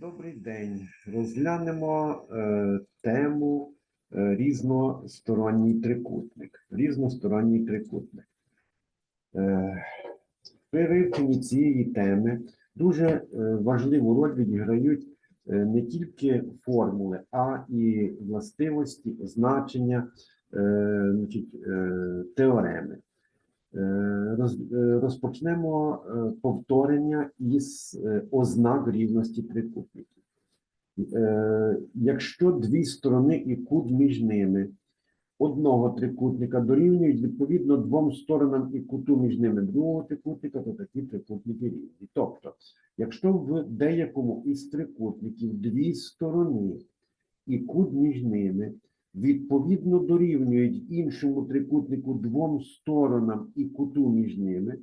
Добрий день. Розглянемо е, тему е, різносторонній трикутник. Різносторонній трикутник. Е, при вивченні цієї теми дуже е, важливу роль відіграють е, не тільки формули, а і властивості, значення, е, значить, е, теореми. Е, е, Розпочнемо е, повторення із ознак рівності трикутників. Якщо дві сторони і кут між ними одного трикутника дорівнюють відповідно двом сторонам і куту між ними другого трикутника, то такі трикутники рівні. Тобто, якщо в деякому із трикутників дві сторони і кут між ними відповідно дорівнюють іншому трикутнику двом сторонам і куту між ними,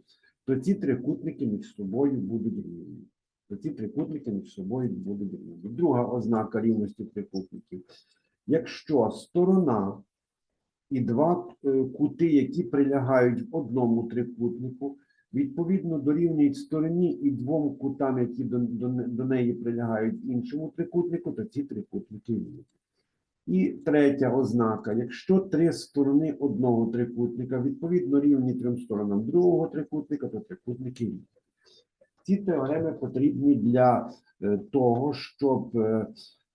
то ці трикутники між собою будуть рівні. То ці трикутники між собою будуть рівні. Друга ознака рівності трикутників. Якщо сторона і два е, кути, які прилягають в одному трикутнику, відповідно дорівнюють стороні і двом кутам, які до, до, до неї прилягають іншому трикутнику, то ці трикутники рівні. І третя ознака: якщо три сторони одного трикутника відповідно рівні трьом сторонам другого трикутника, то трикутники рівні. Ці теореми потрібні для е, того, щоб е,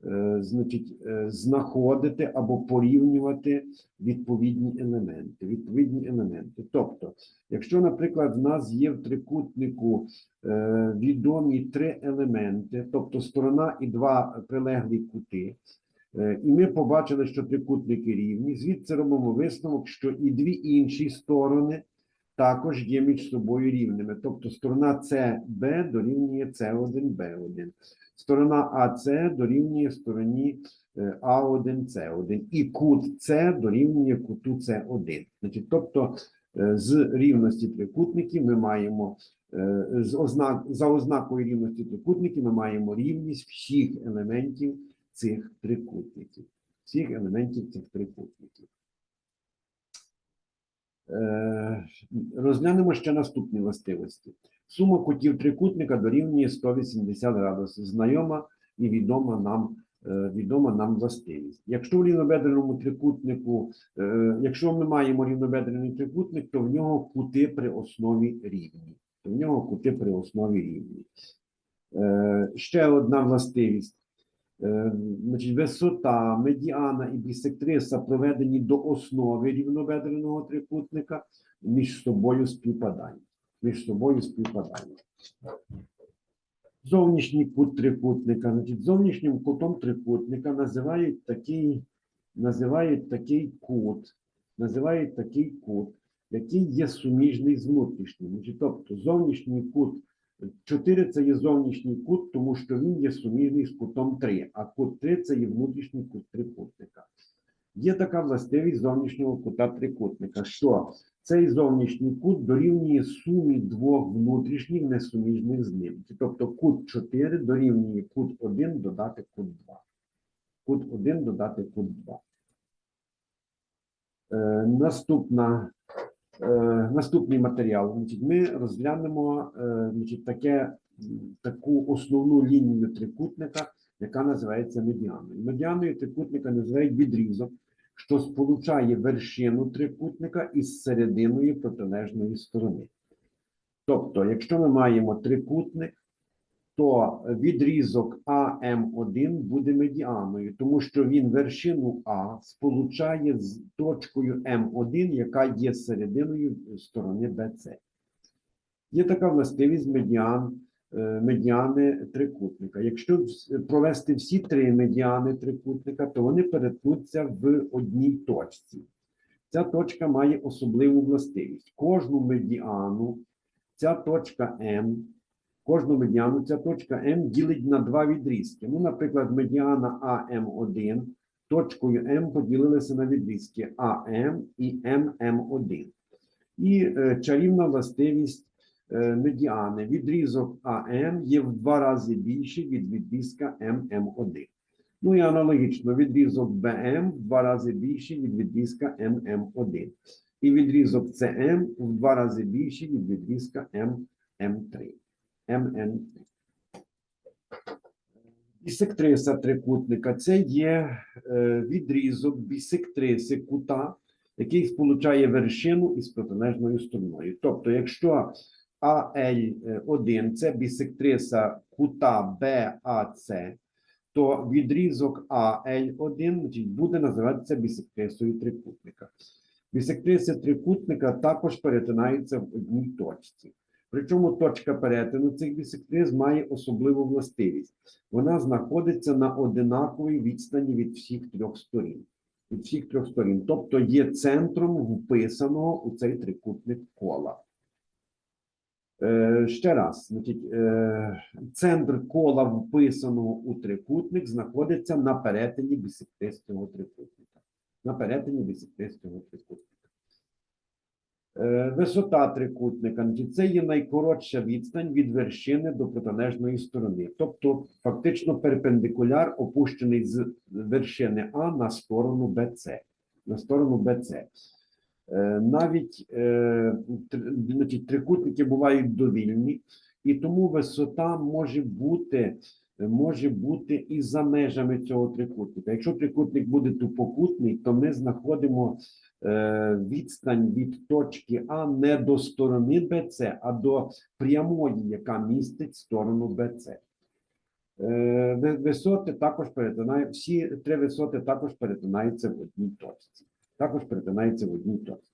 е, значить, знаходити або порівнювати відповідні елементи. Відповідні елементи. Тобто, якщо, наприклад, в нас є в трикутнику відомі три елементи, тобто сторона і два прилеглі кути, І ми побачили, що трикутники рівні. Звідси робимо висновок, що і дві інші сторони також є між собою рівними. Тобто сторона CB дорівнює C1, B1. Сторона AC дорівнює стороні е, A1, C1. І кут C дорівнює куту C1. Значить, тобто е, з рівності трикутників ми маємо е, з ознак, за ознакою рівності трикутників ми маємо рівність всіх елементів цих трикутників, всіх елементів цих трикутників. Е, Розглянемо ще наступні властивості. Сума кутів трикутника дорівнює 180 градусів. Знайома і відома нам, е, відома нам властивість. Якщо в рівнобедреному трикутнику, е, якщо ми маємо рівнобедрений трикутник, то в нього кути при основі рівні. То в нього кути при основі рівні. Ще одна властивість. Е, Значить, висота, медіана і бісектриса проведені до основи рівнобедреного трикутника між собою співпадають. Між собою співпадають. Зовнішній кут трикутника. Значить, зовнішнім кутом трикутника називають такий, називають такий кут, називають такий кут, який є суміжний з внутрішнім. Значить, тобто зовнішній кут 4 це є зовнішній кут, тому що він є суміжний з кутом 3, а кут 3 це є внутрішній кут трикутника. Є така властивість зовнішнього кута трикутника, що цей зовнішній кут дорівнює сумі двох внутрішніх несуміжних з ним. Тобто кут 4 дорівнює кут 1 додати кут 2. Кут 1 додати кут 2. Е, наступна наступний матеріал. Ми розглянемо е, таке, таку основну лінію трикутника, яка називається медіаною. Медіаною трикутника називають відрізок, що сполучає вершину трикутника із серединою протилежної сторони. Тобто, якщо ми маємо трикутник, то відрізок АМ1 буде медіаною, тому що він вершину А сполучає з точкою М1, яка є серединою сторони БЦ. Є така властивість медіан, е, медіани трикутника. Якщо провести всі три медіани трикутника, то вони перетнуться в одній точці. Ця точка має особливу властивість. Кожну медіану, ця точка М Кожну медіану ця точка М ділить на два відрізки. Ну, наприклад, медіана АМ1 точкою М поділилися на відрізки АМ і ММ1. І е, чарівна властивість е, медіани. Відрізок АМ є в два рази більший від відрізка ММ1. Ну і аналогічно, відрізок БМ в два рази більший від відрізка ММ1. І відрізок СМ в два рази більший від відрізка ММ3. МН. Бісектриса трикутника це є е, відрізок бісектриси кута, який сполучає вершину із протилежною стороною. Тобто, якщо АЛ1 це бісектриса кута BAC, то відрізок АЛ1 буде називатися бісектрисою трикутника. Бісектриси трикутника також перетинаються в одній точці. Причому точка перетину цих бісектрис має особливу властивість. Вона знаходиться на одинаковій відстані від всіх трьох сторін. Від всіх трьох сторін, тобто є центром вписаного у цей трикутник кола. Е, ще раз, значить, е, центр кола, вписаного у трикутник, знаходиться на перетині бісектристого трикутника. На перетині бісектристого трикутника. Е, Висота трикутника це є найкоротша відстань від вершини до протилежної сторони. Тобто, фактично перпендикуляр опущений з вершини А на сторону БЦ. На сторону БЦ. Е, Навіть е, значить, трикутники бувають довільні, і тому висота може бути, може бути і за межами цього трикутника. Якщо трикутник буде тупокутний, то ми знаходимо відстань від точки А не до сторони БЦ, а до прямої, яка містить сторону БЦ. Е, Висоти також перетинає, всі три висоти також перетинаються в одній точці. Також перетинаються в одній точці.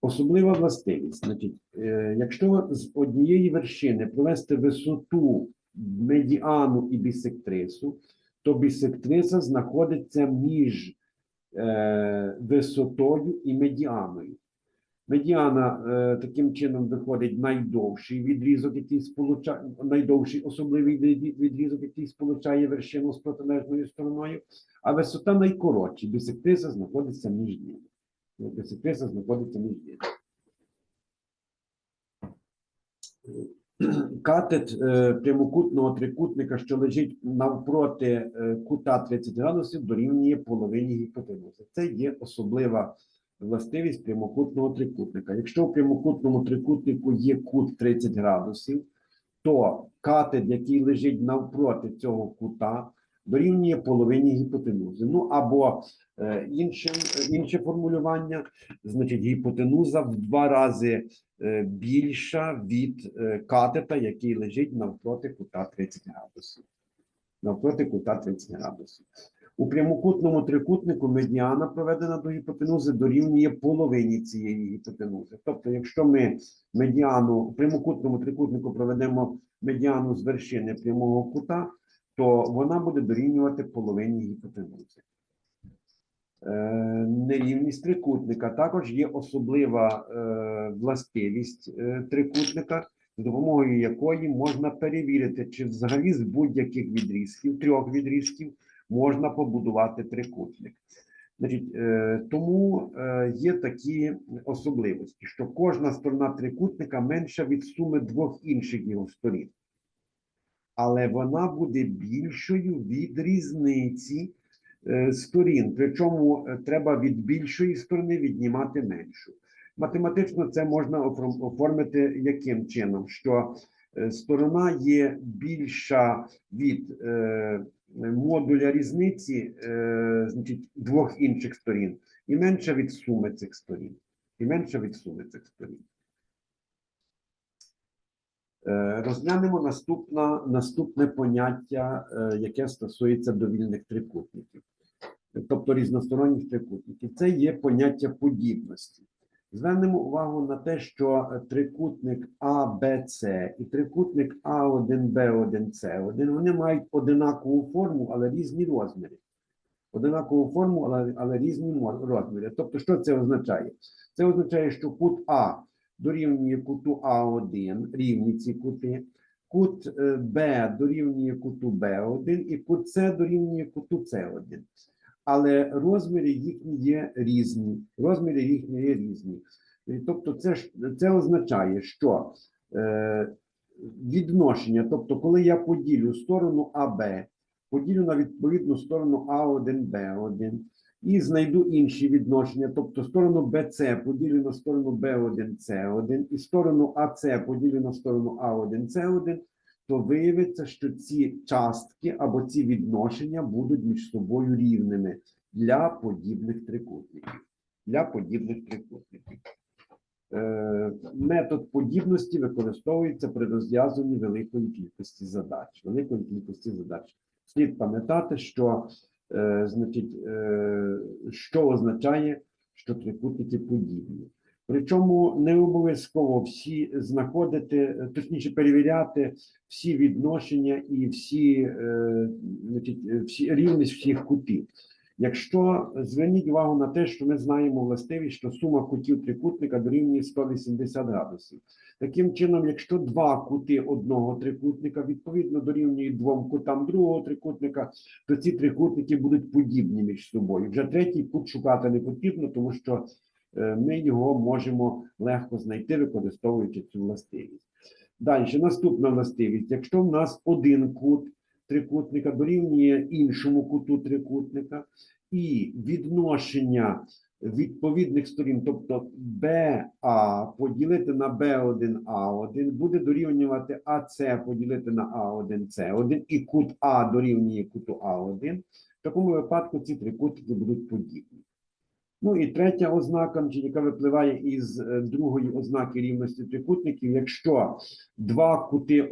Особлива властивість. Значить, е, якщо з однієї вершини провести висоту медіану і бісектрису, то бісектриса знаходиться між е, висотою і медіаною. Медіана е, таким чином виходить найдовший відрізок, який сполучає найдовший особливий відрізок, який сполучає вершину з протилежною стороною, а висота найкоротший. Бісектриса знаходиться між ними. Бісектриса знаходиться між ними. Катет е, прямокутного трикутника, що лежить навпроти е, кута 30 градусів, дорівнює половині гіпотенузи. Це є особлива властивість прямокутного трикутника. Якщо в прямокутному трикутнику є кут 30 градусів, то катет, який лежить навпроти цього кута, дорівнює половині гіпотенузи. Ну або е, інше, інше формулювання, значить, гіпотенуза в два рази е, більша від е, катета, який лежить навпроти кута 30 градусів. Навпроти кута 30 градусів. У прямокутному трикутнику медіана, проведена до гіпотенузи, дорівнює половині цієї гіпотенузи. Тобто, якщо ми медіану в прямокутному трикутнику проведемо медіану з вершини прямого кута, то вона буде дорівнювати половині гіпотенузи. Е, Нерівність трикутника також є особлива е, властивість е, трикутника, з допомогою якої можна перевірити, чи взагалі з будь-яких відрізків, трьох відрізків, можна побудувати трикутник. Значить, тому є такі особливості, що кожна сторона трикутника менша від суми двох інших його сторін. Але вона буде більшою від різниці е, сторін. Причому е, треба від більшої сторони віднімати меншу. Математично це можна оформити яким чином? Що е, сторона є більша від модуля різниці значить, двох інших сторін, і менша від суми цих сторін. І менша від суми цих сторін. Е, Розглянемо наступна, наступне поняття, е, яке стосується довільних трикутників, тобто різносторонніх трикутників. Це є поняття подібності. Звернемо увагу на те, що трикутник АБЦ і трикутник А1Б1С1 вони мають одинакову форму, але різні розміри. Одинакову форму, але, але різні розміри. Тобто, що це означає? Це означає, що кут А дорівнює куту А1, рівні ці кути, кут е, Б дорівнює куту Б1 і кут С дорівнює куту С1 але розміри їхні є різні. Розміри їхні є різні. Тобто, це це означає, що е, відношення, тобто, коли я поділю сторону АБ, поділю на відповідну сторону А1, Б1 і знайду інші відношення, тобто сторону БЦ поділю на сторону Б1, С1 і сторону АЦ поділю на сторону А1, С1, то виявиться, що ці частки або ці відношення будуть між собою рівними для подібних трикутників. Для подібних трикутників. Е, Метод подібності використовується при розв'язуванні великої кількості задач. Великої кількості задач. Слід пам'ятати, що, значить, е, що означає, що трикутники подібні. Причому не обов'язково всі знаходити, е, точніше перевіряти всі відношення і всі, е, значить, е, всі рівність всіх кутів. Якщо зверніть увагу на те, що ми знаємо властивість, що сума кутів трикутника дорівнює 180 градусів. Таким чином, якщо два кути одного трикутника відповідно дорівнюють двом кутам другого трикутника, то ці трикутники будуть подібні між собою. Вже третій кут шукати не потрібно, тому що е, ми його можемо легко знайти, використовуючи цю властивість. Далі, наступна властивість. Якщо в нас один кут трикутника дорівнює іншому куту трикутника, і відношення відповідних сторін, тобто БА поділити на Б1А1, буде дорівнювати АС поділити на А1С1, і кут А дорівнює куту А1. В такому випадку ці трикутники будуть подібні. Ну і третя ознака, яка випливає із е, другої ознаки рівності трикутників, якщо два кути,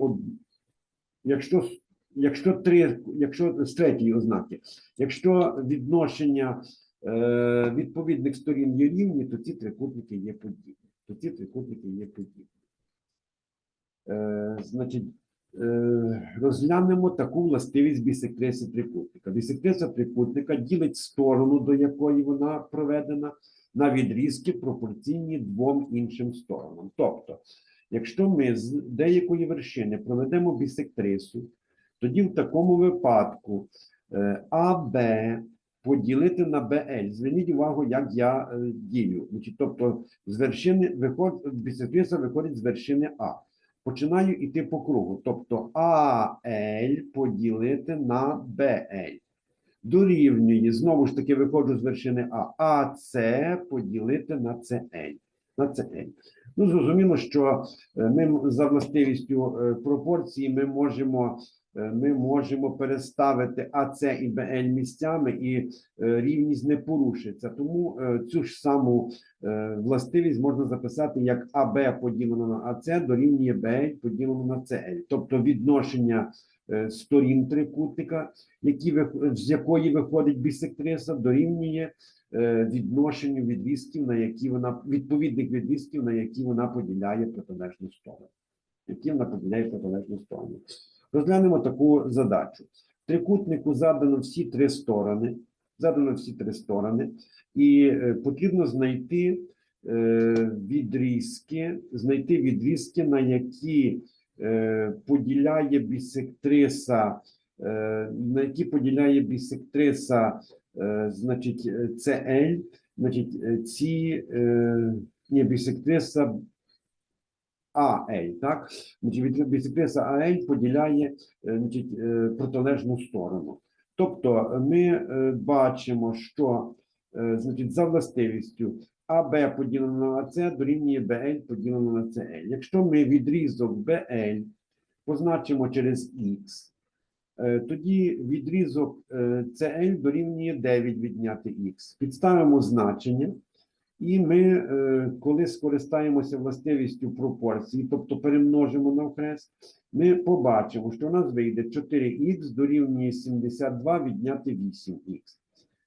якщо, якщо три, якщо з третьої ознаки, якщо відношення е, відповідних сторін є рівні, то ці трикутники є подібні. То ці трикутники є подібні. Е, значить, е, розглянемо таку властивість бісектриси трикутника. Бісектриса трикутника ділить сторону, до якої вона проведена, на відрізки пропорційні двом іншим сторонам. Тобто, якщо ми з деякої вершини проведемо бісектрису, тоді в такому випадку е, АБ поділити на БЛ. Зверніть увагу, як я е, дію. Тобто, з вершини виход, виходить з вершини А. Починаю йти по кругу. Тобто АЛ поділити на БЛ. Дорівнює, знову ж таки, виходжу з вершини А. АС поділити на CL. На CL. Ну, зрозуміло, що е, ми за властивістю пропорції ми можемо, ми можемо переставити АС і БЛ місцями, і е, рівність не порушиться. Тому е, цю ж саму е, властивість можна записати як АБ поділено на АС дорівнює БЛ поділено на CL. Тобто відношення е, сторін трикутника, які, з якої виходить бісектриса, дорівнює е, відношенню відрізків, на які вона відповідних відрізків, на які вона поділяє протилежну сторону. Які вона поділяє протилежну сторону. Розглянемо таку задачу. Трикутнику задано всі три сторони. Задано всі три сторони, і е, потрібно знайти е, відрізки, знайти відрізки, на які е, поділяє бісектриса, на які поділяє бісектриса значить, CL, значить, ці ні, бісектриса AL, так? Значить, бісектриса AL поділяє е, значить, е, протилежну сторону. Тобто ми е, бачимо, що значить, за властивістю АБ поділено на АС дорівнює БЛ поділено на CL. Якщо ми відрізок BL позначимо через Х, Тоді відрізок CL дорівнює 9 відняти х. Підставимо значення, і ми, е, коли скористаємося властивістю пропорції, тобто перемножимо на окрест, ми побачимо, що у нас вийде 4х дорівнює 72 відняти 8х.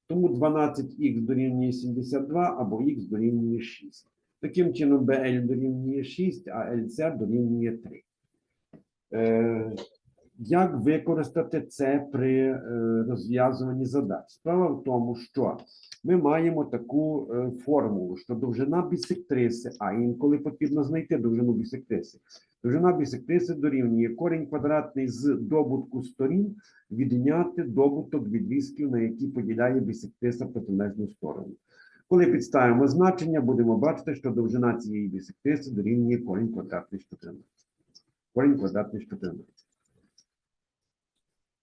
Тому 12х дорівнює 72 або х дорівнює 6. Таким чином, BL дорівнює 6, а LC дорівнює 3. Е, як використати це при е, розв'язуванні задач? Справа в тому, що ми маємо таку е, формулу, що довжина бісектриси, а інколи потрібно знайти довжину бісектриси. Довжина бісектриси дорівнює корінь квадратний з добутку сторін відняти добуток відрізків, на які поділяє бісектриса протилежну сторону. Коли підставимо значення, будемо бачити, що довжина цієї бісектриси дорівнює корінь квадратний з 14. Корінь квадратний з 14.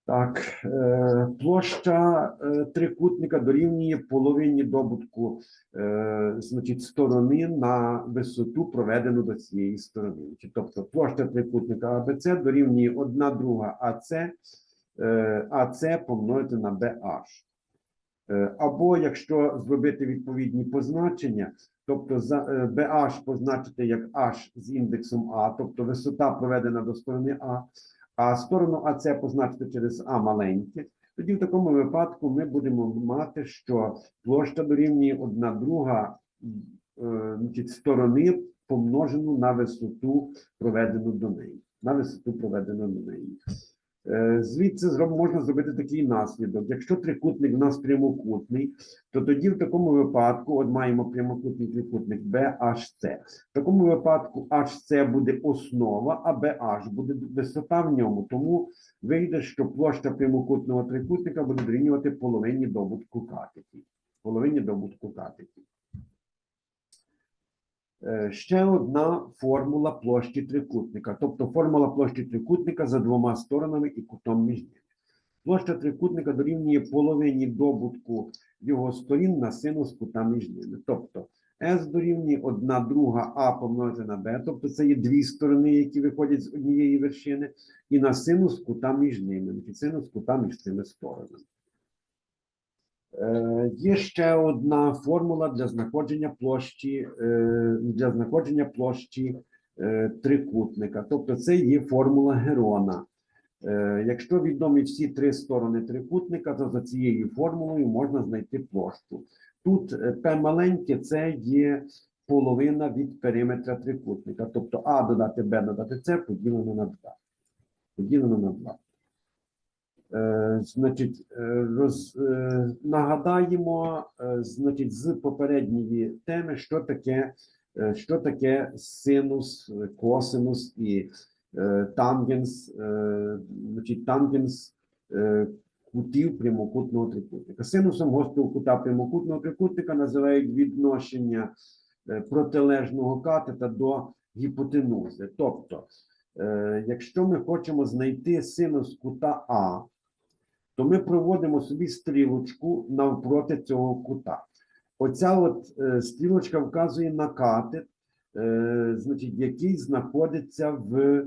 Так, е, площа е, трикутника дорівнює половині добутку е, значить, сторони на висоту, проведену до цієї сторони. Тобто площа трикутника АБЦ дорівнює 1 друга АЦ, АЦ помножити на BH. Або якщо зробити відповідні позначення, тобто BH позначити як H з індексом А, тобто висота проведена до сторони А, а сторону АЦ позначити через А маленьке, тоді в такому випадку ми будемо мати, що площа дорівнює одна друга е, сторони помножену на висоту, проведену до неї. На висоту проведену до неї. Е, Звідси можна зробити такий наслідок. Якщо трикутник в нас прямокутний, то тоді в такому випадку, от маємо прямокутний трикутник BHC. В такому випадку HC буде основа, а BH буде висота в ньому. Тому вийде, що площа прямокутного трикутника буде дорівнювати половині добутку катетів. Половині добутку катетів. Е, Ще одна формула площі трикутника, тобто формула площі трикутника за двома сторонами і кутом між ними. Площа трикутника дорівнює половині добутку його сторін на синус кута між ними. Тобто S дорівнює 1 друга А помножити на B, тобто це є дві сторони, які виходять з однієї вершини, і на синус кута між ними, синус кута між цими сторонами. Е, Є ще одна формула для знаходження площі, е, для знаходження площі е, трикутника. Тобто це є формула Герона. Якщо відомі всі три сторони трикутника, то за цією формулою можна знайти площу. Тут P маленьке це є половина від периметра трикутника. Тобто А додати Б додати С поділено на 2. Поділено на 2. Е, Значить, роз, нагадаємо, е, значить, з попередньої теми, що таке, е, що таке синус, косинус і е, тангенс, значить, тангенс кутів прямокутного трикутника. Синусом гострого кута прямокутного трикутника називають відношення протилежного катета до гіпотенузи. Тобто, якщо ми хочемо знайти синус кута А, то ми проводимо собі стрілочку навпроти цього кута. Оця от е, стрілочка вказує на катет, е, значить, який знаходиться в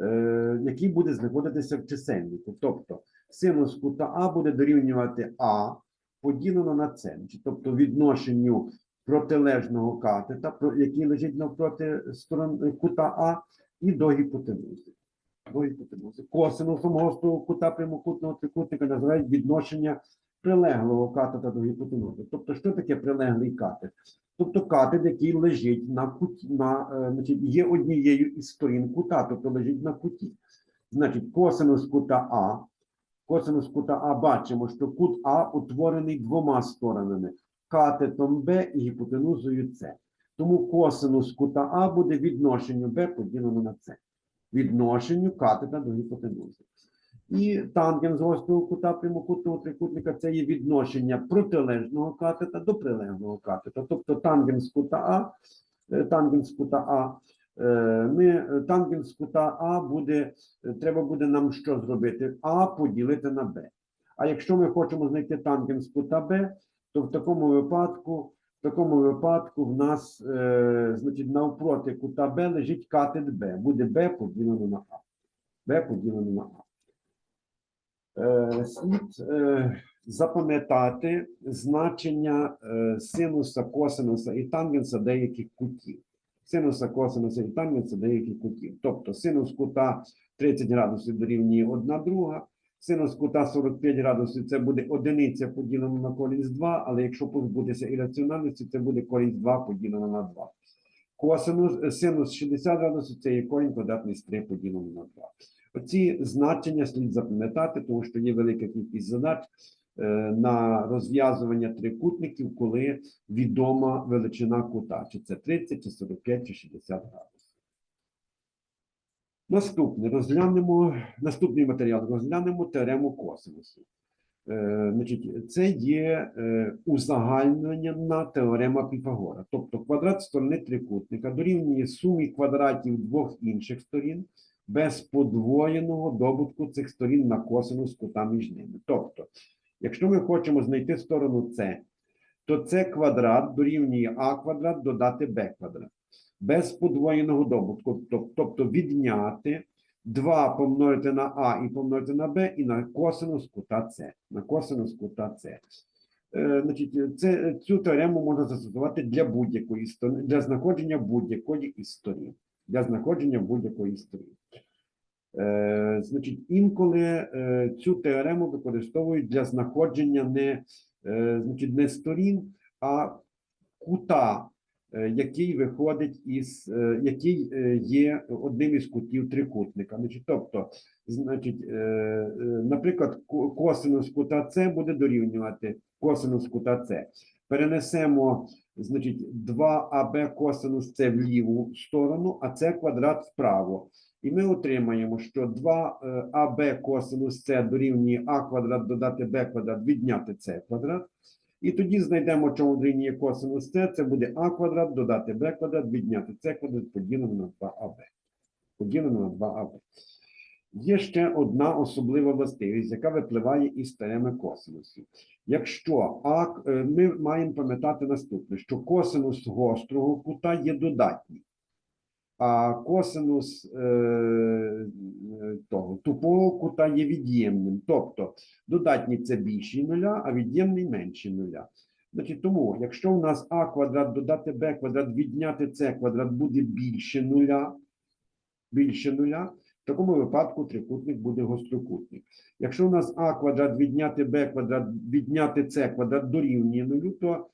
е, який буде знаходитися в чисельнику. Тобто синус кута А буде дорівнювати А поділено на С, тобто відношенню протилежного катета, який лежить навпроти сторон кута А, і до гіпотенузи. Косинусом гострого кута прямокутного трикутника називають відношення прилеглого катета до гіпотенузи. Тобто, що таке прилеглий катет? Тобто катет, який лежить на куті, на, е, значить, є однією із сторін кута, тобто лежить на куті. Значить, косинус кута А, косинус кута А бачимо, що кут А утворений двома сторонами катетом Б і гіпотенузою С. Тому косинус кута А буде відношенню Б поділено на С. Відношенню катета до гіпотенузи. І тангенс гострого кута прямокутного трикутника це є відношення протилежного катета до прилеглого катета. Тобто тангенс кута А, е, тангенс кута А, е, ми, е, тангенс кута А буде, треба буде нам що зробити? А поділити на Б. А якщо ми хочемо знайти тангенс кута Б, то в такому випадку, в такому випадку в нас, е, значить, навпроти кута Б лежить катет Б. Буде Б поділено на А. Б поділено на А. Е, Слід е, запам'ятати значення е, синуса, косинуса і тангенса деяких кутів. Синуса, косинуса і тангенса деяких кутів. Тобто синус кута 30 градусів дорівнює 1 друга, синус кута 45 градусів це буде одиниця поділена на корінь з 2, але якщо позбутися ірраціональності, це буде корінь з 2 поділено на 2. Косинус, е, синус 60 градусів це є корінь квадратний з 3 поділено на 2. Оці значення слід запам'ятати, тому що є велика кількість задач е, на розв'язування трикутників, коли відома величина кута, чи це 30, чи 45, чи 60 градусів. Наступне розглянемо наступний матеріал. Розглянемо теорему косинусу. Е, значить, це є е, узагальнена теорема Піфагора. Тобто квадрат сторони трикутника дорівнює сумі квадратів двох інших сторін без подвоєного добутку цих сторін на косинус кута між ними. Тобто, якщо ми хочемо знайти сторону С, то С квадрат дорівнює А квадрат додати Б квадрат. Без подвоєного добутку, тобто відняти 2 помножити на А і помножити на Б і на косинус кута С. На косинус кута С. Е, Значить, це, цю теорему можна застосувати для будь-якої сторони, для знаходження будь-якої із сторін. Для знаходження будь-якої сторін. Е, значить, інколи е, цю теорему використовують для знаходження не, е, значить, не сторін, а кута, який виходить із, е, який е, є одним із кутів трикутника. Значить, тобто, значить, е, е, наприклад, косинус кута С буде дорівнювати косинус кута С. Перенесемо, значить, 2АБ косинус С в ліву сторону, а С квадрат вправо. І ми отримаємо, що 2АБ косинус С дорівнює А квадрат додати Б квадрат відняти С квадрат. І тоді знайдемо, чому є косинус С. Це буде А квадрат додати Б квадрат відняти С квадрат поділено на 2АБ. Поділено на 2АБ. Є ще одна особлива властивість, яка випливає із теореми косинусів. Якщо а, е, ми маємо пам'ятати наступне, що косинус гострого кута є додатній, а косинус е, е, того тупого кута є від'ємним. Тобто додатній це більший нуля, а від'ємний менший нуля. Значить, тому, якщо у нас а квадрат додати b квадрат, відняти c квадрат буде більше нуля, більше нуля, в такому випадку трикутник буде гострокутник. Якщо у нас а квадрат відняти b квадрат, відняти c квадрат дорівнює нулю, то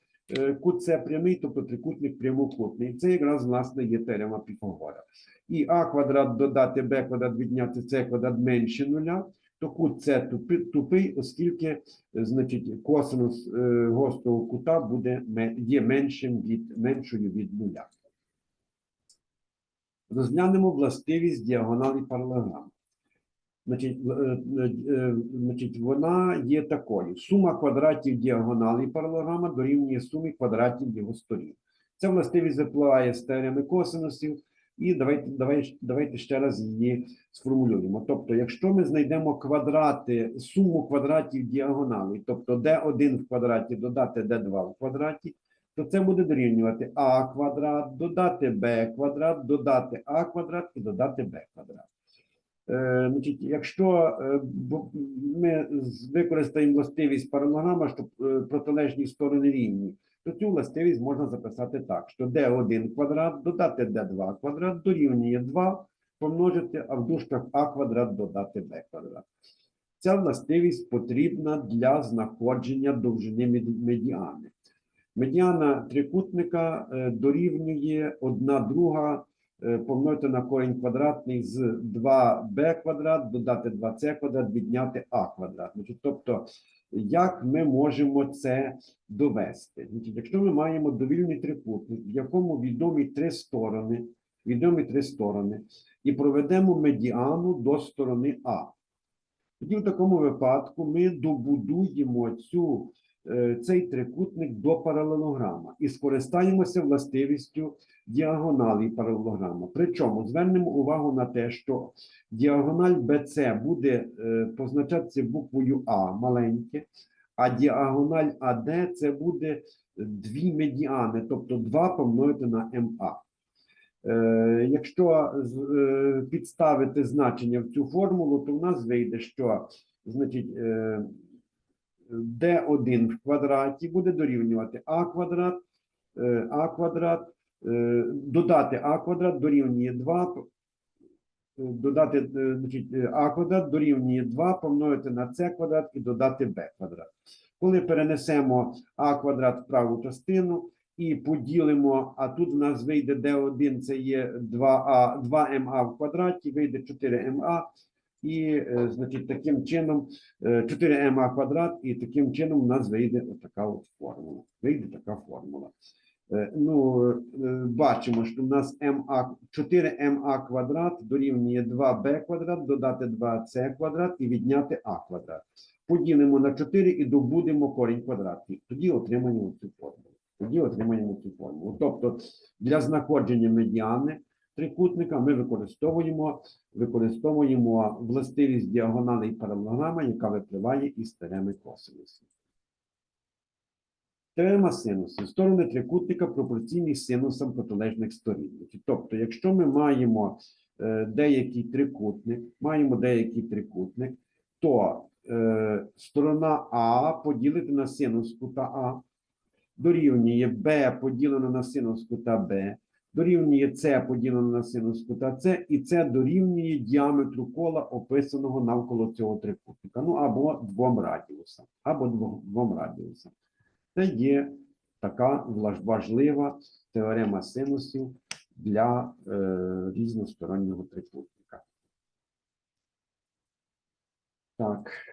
кут С прямий, тобто трикутник прямокутний. Це якраз власне є теорема Піфагора. І а квадрат додати b квадрат відняти c квадрат менше нуля, то кут С тупи- тупий, оскільки е, значить косинус е, гострого кута буде є меншим від меншою від нуля. Розглянемо властивість діагоналі паралелограм. Значить, е, е, е, значить, вона є такою: сума квадратів діагоналі паралелограма дорівнює сумі квадратів його сторін. Ця властивість випливає з теореми косинусів, і давайте, давайте, давайте ще раз її сформулюємо. Тобто, якщо ми знайдемо квадрати, суму квадратів діагоналі, тобто d1 в квадраті додати d2 в квадраті, то це буде дорівнювати а квадрат, додати b квадрат, додати а квадрат і додати b квадрат. Е, значить, якщо е, ми використаємо властивість паралограма, щоб е, протилежні сторони рівні, то цю властивість можна записати так, що d1 квадрат додати d2 квадрат дорівнює 2 помножити, а в дужках а квадрат додати b квадрат. Ця властивість потрібна для знаходження довжини медіани. Медіана трикутника дорівнює 1 друга помножити на корінь квадратний з 2b квадрат, додати 2c квадрат, відняти а квадрат. Тобто, як ми можемо це довести? Якщо ми маємо довільний трикутник, в якому відомі три сторони, відомі три сторони, і проведемо медіану до сторони А. Тоді в такому випадку ми добудуємо цю, е, цей трикутник до паралелограма і скористаємося властивістю діагоналі паралелограма. Причому звернемо увагу на те, що діагональ BC буде е, позначатися буквою А маленьке, а діагональ АД це буде дві медіани, тобто 2 помножити на МА. Е, Якщо е, підставити значення в цю формулу, то в нас вийде, що значить, е, d1 в квадраті буде дорівнювати а квадрат, е, а квадрат, е, додати а квадрат дорівнює 2, е, додати значить, а квадрат дорівнює 2 помножити на c квадрат і додати b квадрат. Коли перенесемо а квадрат в праву частину і поділимо, а тут в нас вийде d1, це є 2а, 2ma в квадраті, вийде 4ma, і, е, значить, таким чином 4ma квадрат, і таким чином у нас вийде отака от формула. Вийде така формула. Е, Ну, е, бачимо, що в нас MA, 4ma квадрат дорівнює 2b квадрат, додати 2c квадрат і відняти а квадрат. Поділимо на 4 і добудемо корінь квадратний. Тоді отримаємо цю формулу. Тоді отримаємо цю формулу. Тобто для знаходження медіани трикутника ми використовуємо, використовуємо властивість діагоналей паралелограма, яка випливає із теореми косинусів. Теорема синусів. Сторони трикутника пропорційні синусам протилежних сторін. Тобто, якщо ми маємо е, деякий трикутник, маємо деякий трикутник, то е, сторона А поділити на синус кута А, дорівнює Б поділено на синус кута Б, дорівнює С поділено на синус кута С, і це дорівнює діаметру кола, описаного навколо цього трикутника. Ну або двом радіусам, або двом радіусам. Це є така важлива теорема синусів для е, різностороннього трикутника. Так.